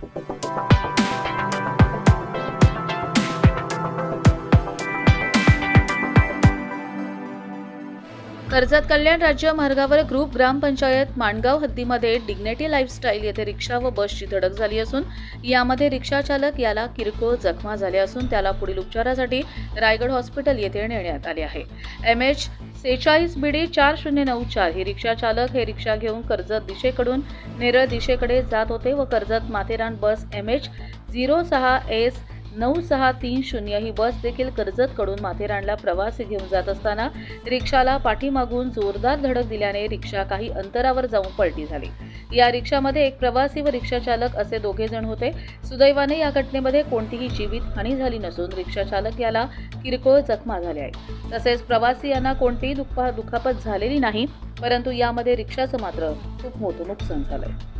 Thank you. Karjat Kalyan राज्य मार्गावर group gram panchayat Mangaon हद्दीमध्ये डिग्नेटी लाईफस्टाईल येथे रिक्षा व बसची धडक झाली असून यामध्ये रिक्षा चालक याला किरकोळ जखमा झाल्या असून त्याला पुढील उपचारासाठी रायगड हॉस्पिटल येथे नेण्यात आले आहे. एम एच सेहेचाळीस बीडी चार शून्य नऊ चार ही रिक्षा चालक हे रिक्षा घेऊन कर्जत दिशेकडून नेरळ दिशेकडे जात होते व Karjat Matheran bus M H zero सहा एस नऊ सहा तीन शून्य ही बस देखील कर्जतकडून माथेरानला प्रवासी घेऊन जात असताना रिक्षाला पाठीमागून जोरदार धडक दिल्याने रिक्षा काही अंतरावर जाऊन पलटी झाली. या रिक्षामध्ये एक प्रवासी व रिक्षा चालक असे दोघे जण होते. सुदैवाने या घटनेमध्ये कोणतीही जीवित हानी झाली नसून रिक्षा चालक याला किरकोळ जखमा झाल्या आहेत. तसेच प्रवासी यांना कोणतीही दुखा दुखापत झालेली नाही परंतु यामध्ये रिक्षाचं मात्र खूप मोठं नुकसान झालंय.